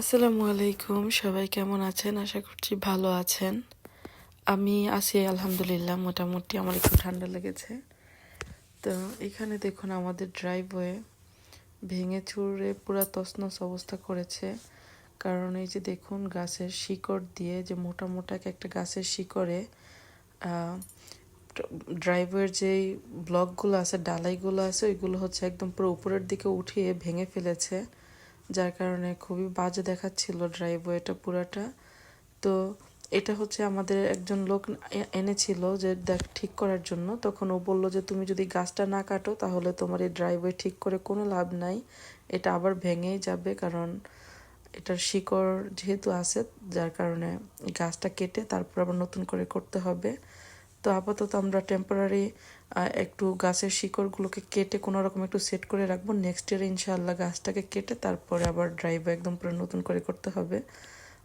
আসসালামু আলাইকুম, সবাই কেমন আছেন? আশা করছি ভালো আছেন। আমি আছি, আলহামদুলিল্লাহ, মোটামুটি আমার একটু ঠান্ডা লেগেছে। তো এখানে দেখুন, আমাদের ড্রাইভওয়ে ভেঙে চুরে পুরো তছনছ অবস্থা করেছে। কারণ এই যে দেখুন, গাছের শিকড় দিয়ে যে মোটা মোটা একটা গাছের শিকড়ে ড্রাইভওয়ের যেই ব্লকগুলো আছে, ডালাইগুলো আছে, ওইগুলো হচ্ছে একদম পুরো উপরের দিকে উঠিয়ে ভেঙে ফেলেছে। যার কারণে খুবই বাজে দেখাচ্ছিল ড্রাইভওয়েটা পুরাটা। তো এটা হচ্ছে আমাদের একজন লোক এনেছিল যে দেখ, ঠিক করার জন্য। তখন ও বলল যে, তুমি যদি গাছটা না কাটো, তাহলে তোমার এই ড্রাইভওয়ে ঠিক করে কোনো লাভ নাই। এটা আবার ভেঙেই যাবে, কারণ এটার শিকড় যেহেতু আছে, যার কারণে গাছটা কেটে তারপর আবার নতুন করে করতে হবে। তো আপাতত আমরা টেম্পোরারি একটু গাছের শিকড়গুলোকে কেটে কোনো রকম একটু সেট করে রাখব। নেক্সট ইয়ার ইনশাআল্লাহ গাছটাকে কেটে তারপরে আবার ড্রাইভ একদম পুরো নতুন করে করতে হবে।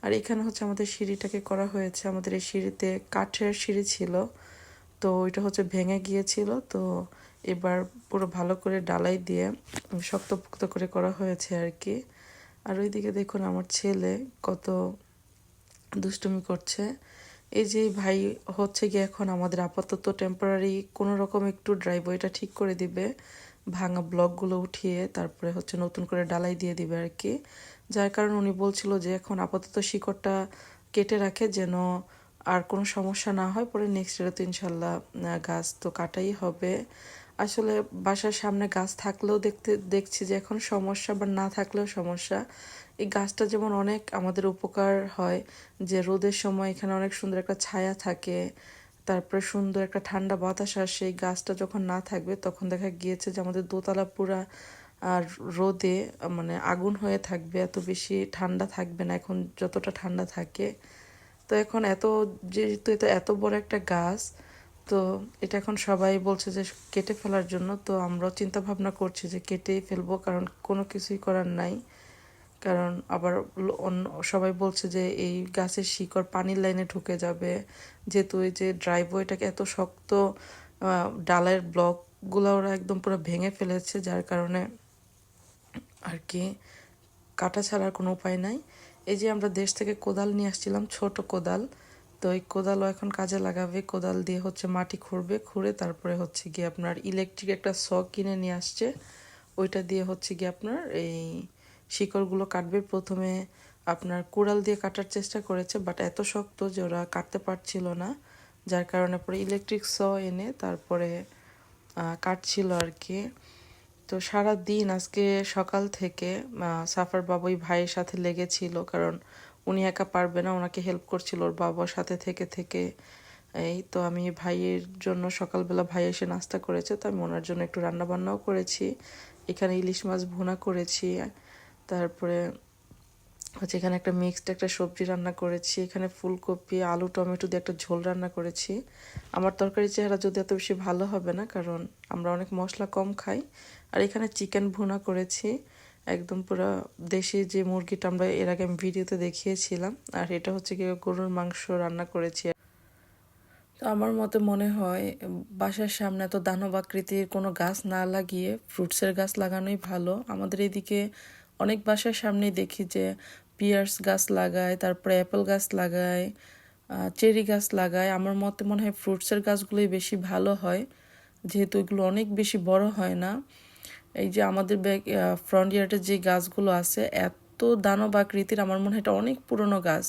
আর এখানে হচ্ছে আমাদের সিঁড়িটাকে করা হয়েছে। আমাদের এই সিঁড়িতে কাঠের সিঁড়ি ছিল। তো ওইটা হচ্ছে ভেঙে গিয়েছিল। তো এবার পুরো ভালো করে ডালাই দিয়ে শক্তপোক্ত করে করা হয়েছে আর কি আর ওইদিকে দেখুন আমার ছেলে কত দুষ্টুমি করছে। এই যে ভাই হচ্ছে গিয়ে এখন আমাদের আপাতত টেম্পোরারি কোনো রকম একটু ড্রাইভওয়েটা ঠিক করে দিবে, ভাঙা ব্লকগুলো উঠিয়ে তারপরে হচ্ছে নতুন করে ডালাই দিয়ে দিবে আর কি যার কারণে উনি বলছিল যে এখন আপাতত শিকড়টা কেটে রাখে যেন আর কোনো সমস্যা না হয়, পরে নেক্সট ইয়ারে তো ইনশাল্লাহ গাছ তো কাটাই হবে। আসলে বাসার সামনে গাছ থাকলেও দেখতে, দেখছি যে এখন সমস্যা বা না থাকলেও সমস্যা। এই গাছটা যেমন অনেক আমাদের উপকার হয়, যে রোদের সময় এখানে অনেক সুন্দর একটা ছায়া থাকে, তারপরে সুন্দর একটা ঠান্ডা বাতাস আসে, এই গাছটা যখন না থাকবে তখন দেখা গিয়েছে যে আমাদের দোতলা পুরা আর রোদে মানে আগুন হয়ে থাকবে, এত বেশি ঠান্ডা থাকবে না, এখন যতটা ঠান্ডা থাকে। তো এখন এত, যেহেতু এত বড় একটা গাছ তো এটা এখন সবাই বলছে যে কেটে ফেলার জন্য, তো আমরাও চিন্তা ভাবনা করছি যে কেটেই ফেলব, কারণ কোনো কিছুই করার নাই। কারণ আবার অন্য সবাই বলছে যে এই গাছের শিকড় পানির লাইনে ঢুকে যাবে। যেহেতু এই যে ড্রাইভওয়েটাকে এত শক্ত ডালের ব্লকগুলো ওরা একদম পুরো ভেঙে ফেলেছে, যার কারণে আর কি কাটা ছাড়ার কোনো উপায় নাই। এই যে আমরা দেশ থেকে কোদাল নিয়ে আসছিলাম, ছোট কোদাল তো এই কোদালও এখন কাজে লাগাবে। কোদাল দিয়ে হচ্ছে মাটি খুঁড়বে, খুঁড়ে তারপরে হচ্ছে গিয়ে আপনার ইলেকট্রিক একটা শ কিনে নিয়ে আসছে। ওইটা দিয়ে হচ্ছে গিয়ে আপনার এই শিকড়গুলো কাটবে। প্রথমে আপনার কুড়াল দিয়ে কাটার চেষ্টা করেছে বাট এত শক্ত যে ওরা কাটতে পারছিল না। যার কারণে পরে ইলেকট্রিক শ এনে তারপরে কাটছিল আর কি তো সারা দিন আজকে সকাল থেকে সাফার বাবু ওই ভাইয়ের সাথে লেগেছিল, কারণ উনি একা পারবে না, ওনাকে হেল্প করছিল ওর বাবার সাথে থেকে থেকে। এই তো আমি ভাইয়ের জন্য সকালবেলা ভাই এসে নাস্তা করেছে, তো আমি ওনার জন্য একটু রান্না বান্নাও করেছি। এখানে ইলিশ মাছ ভুনা করেছি, তারপরে হচ্ছে এখানে একটা মিক্সড একটা সবজি রান্না করেছি, এখানে ফুলকপি, আলু, টমেটো দিয়ে একটা ঝোল রান্না করেছি। আমার তরকারি চেহারা যদি এত বেশি ভালো হবে না, কারণ আমরা অনেক মশলা কম খাই, আর এখানে চিকেন ভুনা করেছি। একদম পুরো দেশি যে মুরগিটা আমরা এর আগে আমি ভিডিওতে দেখিয়েছিলাম, আর এটা হচ্ছে কি গরুর মাংস রান্না করেছি। তো আমার মতে মনে হয় বাসার সামনে এত দানব আকৃতির কোনো গাছ না লাগিয়ে ফ্রুটসের গাছ লাগানোই ভালো। আমাদের এদিকে অনেক বাসার সামনেই দেখি যে পিয়ার্স গাছ লাগায়, তারপরে অ্যাপেল গাছ লাগায় চেরি গাছ লাগায়। আমার মতে মনে হয় ফ্রুটসের গাছগুলোই বেশি ভালো হয়, যেহেতু এগুলো অনেক বেশি বড় হয় না। এই যে আমাদের ব্যাক ফ্রন্ট ইয়ার্ডের যে গাছগুলো আছে, এত দানব আকৃতির, আমার মনে হয় এটা অনেক পুরনো গাছ।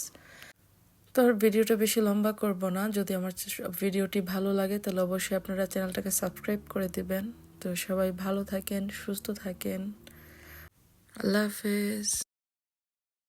তো ভিডিওটা বেশি লম্বা করব না। যদি আমার ভিডিওটি ভালো লাগে, তাহলে অবশ্যই আপনারা চ্যানেলটাকে সাবস্ক্রাইব করে দিবেন। তো সবাই ভালো থাকেন, সুস্থ থাকেন। আল্লাহ হাফেজ।